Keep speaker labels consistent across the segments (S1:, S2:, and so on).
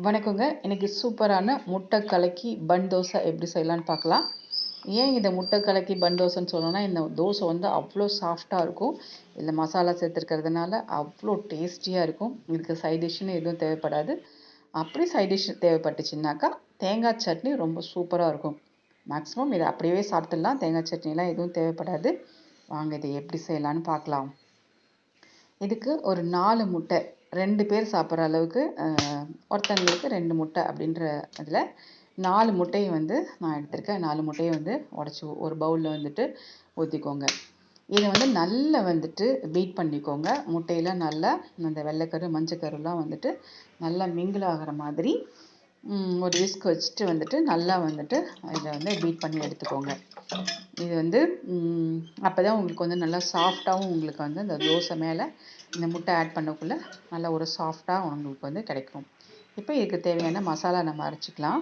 S1: வணக்கங்க. இன்னைக்கு சூப்பரான முட்டை கலக்கி பன் தோசை எப்படி செய்யலான்னு பார்க்கலாம். ஏன் இந்த முட்டை கலக்கி பன் தோசைன்னு சொல்லணும்னா இந்த தோசை வந்து அவ்வளோ சாஃப்டாக இருக்கும். இதில் மசாலா சேர்த்துருக்கிறதுனால அவ்வளோ டேஸ்டியாக இருக்கும். இதுக்கு சைட் டிஷ்ஷுன்னு எதுவும் தேவைப்படாது. அப்படி சைட் டிஷ் தேவைப்பட்டுச்சுன்னாக்கா தேங்காய் சட்னி ரொம்ப சூப்பராக இருக்கும். மேக்ஸிமம் இதை அப்படியே சாப்பிட்டுடலாம். தேங்காய் சட்னிலாம் எதுவும் தேவைப்படாது. வாங்க இதை எப்படி செய்யலான்னு பார்க்கலாம். இதுக்கு ஒரு நாலு முட்டை ரெண்டு பேர் சாப்பிட்ற அளவுக்கு ஒருத்தங்களுக்கு ரெண்டு முட்டை அப்படின்ற இதில் நாலு முட்டையை வந்து நான் எடுத்திருக்கேன். நாலு முட்டையை வந்து உடச்சி ஒரு பவுலில் வந்துட்டு ஊற்றிக்கோங்க இதை வந்து நல்லா வந்துட்டு பீட் பண்ணிக்கோங்க. முட்டையில் நல்லா அந்த வெள்ளைக்கரு மஞ்சக்கருலாம் வந்துட்டு நல்லா மிங்கிள் ஆகிற மாதிரி ஒரு விஸ்க் வச்சுட்டு வந்துட்டு நல்லா வந்துட்டு இதை வந்து பீட் பண்ணி எடுத்துக்கோங்க. இது வந்து அப்போ தான் உங்களுக்கு வந்து நல்லா சாஃப்டாகவும் உங்களுக்கு வந்து அந்த தோசை மேலே இந்த முட்டை ஆட் பண்ணக்குள்ளே நல்லா ஒரு சாஃப்டாக உங்களுக்கு வந்து கிடைக்கும். இப்போ இதுக்கு தேவையான மசாலா நம்ம அரைச்சிக்கலாம்.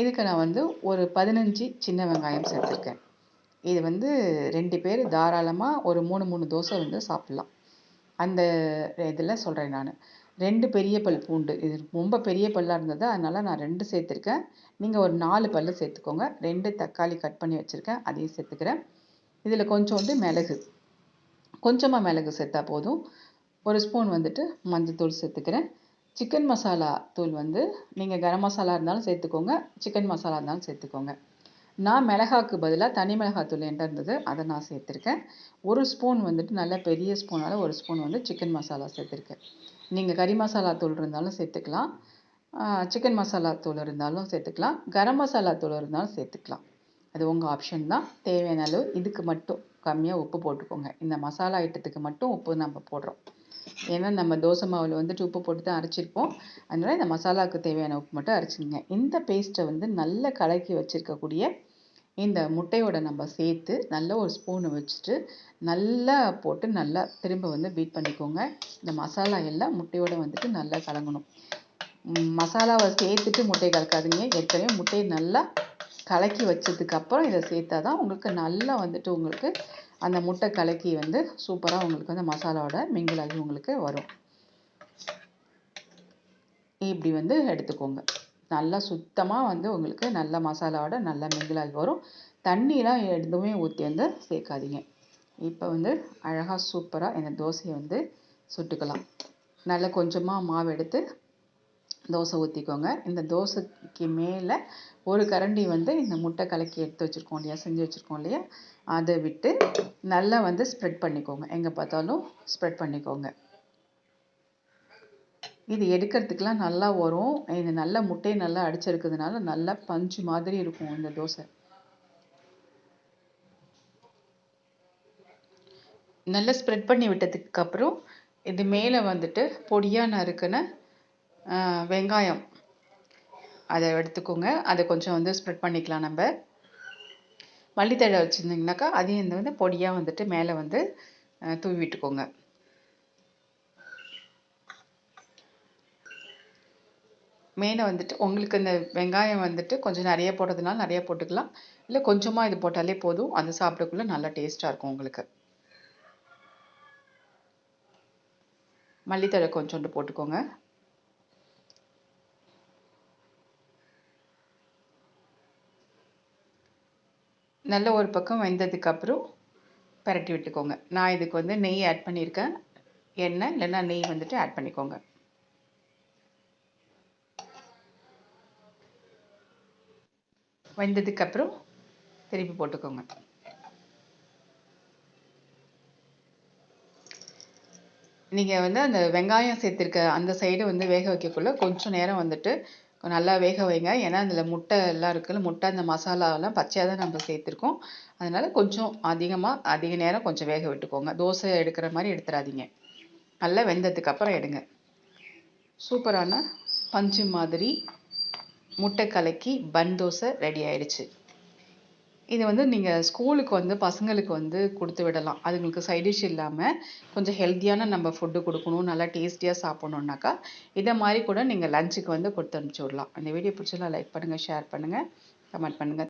S1: இதுக்கு நான் வந்து ஒரு பதினஞ்சு சின்ன வெங்காயம் சேர்த்துருக்கேன். இது வந்து ரெண்டு பேர் தாராளமாக ஒரு மூணு மூணு தோசை வந்து சாப்பிட்லாம். அந்த இதில் சொல்கிறேன் நான். ரெண்டு பெரிய பல் பூண்டு. இது ரொம்ப பெரிய பல்லாக இருந்தது. அதனால் நான் ரெண்டு சேர்த்துருக்கேன். நீங்கள் ஒரு நாலு பல் சேர்த்துக்கோங்க. ரெண்டு தக்காளி கட் பண்ணி வச்சுருக்கேன். அதையும் சேர்த்துக்கிறேன். இதில் கொஞ்சோண்டு மிளகு. கொஞ்சமாக மிளகு சேர்த்தா போதும். ஒரு ஸ்பூன் வந்துட்டு மஞ்சத்தூள் சேர்த்துக்கிறேன். சிக்கன் மசாலா தூள் வந்து நீங்கள் கரம் மசாலா இருந்தாலும் சேர்த்துக்கோங்க. சிக்கன் மசாலா இருந்தாலும் சேர்த்துக்கோங்க. நான் மிளகாக்கு பதிலாக தனி மிளகாத்தூள் என்கிட்ட இருந்தது. அதை நான் சேர்த்துருக்கேன். ஒரு ஸ்பூன் வந்துட்டு நல்ல பெரிய ஸ்பூனால் ஒரு ஸ்பூன் வந்து சிக்கன் மசாலா சேர்த்துருக்கேன். நீங்கள் கறி மசாலா தூள் இருந்தாலும் சேர்த்துக்கலாம். சிக்கன் மசாலா தூள் இருந்தாலும் சேர்த்துக்கலாம். கரம் மசாலா தூள் இருந்தாலும் சேர்த்துக்கலாம். அது உங்கள் ஆப்ஷன் தான். தேவையான அளவு இதுக்கு மட்டும் கம்மியாக உப்பு போட்டுக்கோங்க. இந்த மசாலா ஐட்டத்துக்கு மட்டும் உப்பு நம்ம போடுறோம். ஏன்னா நம்ம தோசை மாவில் வந்துட்டு உப்பு போட்டு தான் அரைச்சிருப்போம். அதனால் இந்த மசாலாவுக்கு தேவையான உப்பு மட்டும் அரைச்சிங்க இந்த பேஸ்ட்டை வந்து நல்லா கலக்கி வச்சுருக்கக்கூடிய இந்த முட்டையோட நம்ம சேர்த்து நல்ல ஒரு ஸ்பூனை வச்சுட்டு நல்லா போட்டு நல்லா திரும்ப வந்து பீட் பண்ணிக்கோங்க. இந்த மசாலா எல்லாம் முட்டையோட வந்துட்டு நல்லா கலங்கணும். மசாலாவை சேர்த்துட்டு முட்டையை கலக்காதீங்க. ஏற்கனவே முட்டையை நல்லா கலக்கி வச்சதுக்கப்புறம் இதை சேர்த்தா தான் உங்களுக்கு நல்லா வந்துட்டு உங்களுக்கு அந்த முட்டை கலக்கி வந்து சூப்பராக உங்களுக்கு வந்து மசாலாவோட மிங்கிளாகி உங்களுக்கு வரும். இப்படி வந்து எடுத்துக்கோங்க. நல்லா சுத்தமாக வந்து உங்களுக்கு நல்ல மசாலாவோட நல்லா மிங்கிளாகி வரும். தண்ணியெலாம் எதுவுமே ஊற்றி வந்து சேர்க்காதீங்க. இப்போ வந்து அழகாக சூப்பராக இந்த தோசையை வந்து சுட்டுக்கலாம். நல்லா கொஞ்சமாக மாவு எடுத்து தோசை ஊற்றிக்கோங்க இந்த தோசைக்கு மேலே ஒரு கரண்டி வந்து இந்த முட்டை கலக்கி எடுத்து வச்சுருக்கோம் இல்லையா? செஞ்சு வச்சுருக்கோம் இல்லையா? அதை விட்டு நல்லா வந்து ஸ்ப்ரெட் பண்ணிக்கோங்க. எங்கே பார்த்தாலும் ஸ்ப்ரெட் பண்ணிக்கோங்க. இது எடுக்கிறதுக்கெலாம் நல்லா வரும். இது நல்ல முட்டையை நல்லா அடிச்சிருக்கிறதுனால நல்லா பஞ்சு மாதிரி இருக்கும் இந்த தோசை. நல்லா ஸ்ப்ரெட் பண்ணி விட்டதுக்கப்புறம் இது மேலே வந்துட்டு பொடியாக நறுக்கின வெங்காயம். அதை எடுத்துக்கோங்க. அதை கொஞ்சம் வந்து ஸ்ப்ரெட் பண்ணிக்கலாம் நம்ம. மல்லித்தழை வச்சுருந்தீங்கனாக்கா அதையும் இந்த வந்து பொடியாக வந்துட்டு மேலே வந்து தூவி விட்டுக்கோங்க. மேலே வந்துட்டு உங்களுக்கு இந்த வெங்காயம் வந்துட்டு கொஞ்சம் நிறைய போடுறதுனால நிறைய போட்டுக்கலாம். இல்லை கொஞ்சமாக இது போட்டாலே போதும். அது சாப்பிடக்குள்ளே நல்லா டேஸ்ட்டாக இருக்கும் உங்களுக்கு. மல்லித்தழை கொஞ்சோண்டு போட்டுக்கோங்க. நல்ல ஒரு பக்கம் வெந்ததுக்கப்புறம் பரட்டி விட்டுக்கோங்க. நான் இதுக்கு வந்து நெய் ஆட் பண்ணியிருக்கேன். எண்ணெய் இல்லைன்னா நெய் வந்துட்டு ஆட் பண்ணிக்கோங்க. வெந்ததுக்கப்புறம் திருப்பி போட்டுக்கோங்க. நீங்கள் வந்து அந்த வெங்காயம் சேர்த்துருக்க அந்த சைடு வந்து வேக வைக்கக்குள்ள கொஞ்சம் நேரம் வந்துட்டு நல்லா வேக வைங்க. ஏன்னா அதில் முட்டை எல்லாம் இருக்குல்ல முட்டை அந்த மசாலாவெல்லாம் பச்சையாக தான் நம்ம சேர்த்துருக்கோம். அதனால் கொஞ்சம் அதிகமாக அதிக நேரம் கொஞ்சம் வேக விட்டுக்கோங்க. தோசை எடுக்கிற மாதிரி எடுத்துடாதீங்க நல்லா வெந்ததுக்கு அப்புறம் எடுங்க. சூப்பரான பஞ்சு மாதிரி முட்டை கலக்கி பன் தோசை ரெடி ஆயிடுச்சு. இது வந்து நீங்கள் ஸ்கூலுக்கு வந்து பசங்களுக்கு வந்து கொடுத்து விடலாம். அதுங்களுக்கு சைடிஷ் இல்லாமல் கொஞ்சம் ஹெல்த்தியான நம்ம ஃபுட்டு கொடுக்கணும் நல்லா டேஸ்டியாக சாப்பிட்ணுன்னாக்கா இதை மாதிரி கூட நீங்கள் லஞ்சுக்கு வந்து கொடுத்து அனுப்பிச்சி விடலாம். அந்த வீடியோ பிடிச்சலாம் லைக் பண்ணுங்கள் ஷேர் பண்ணுங்கள் கமெண்ட் பண்ணுங்கள்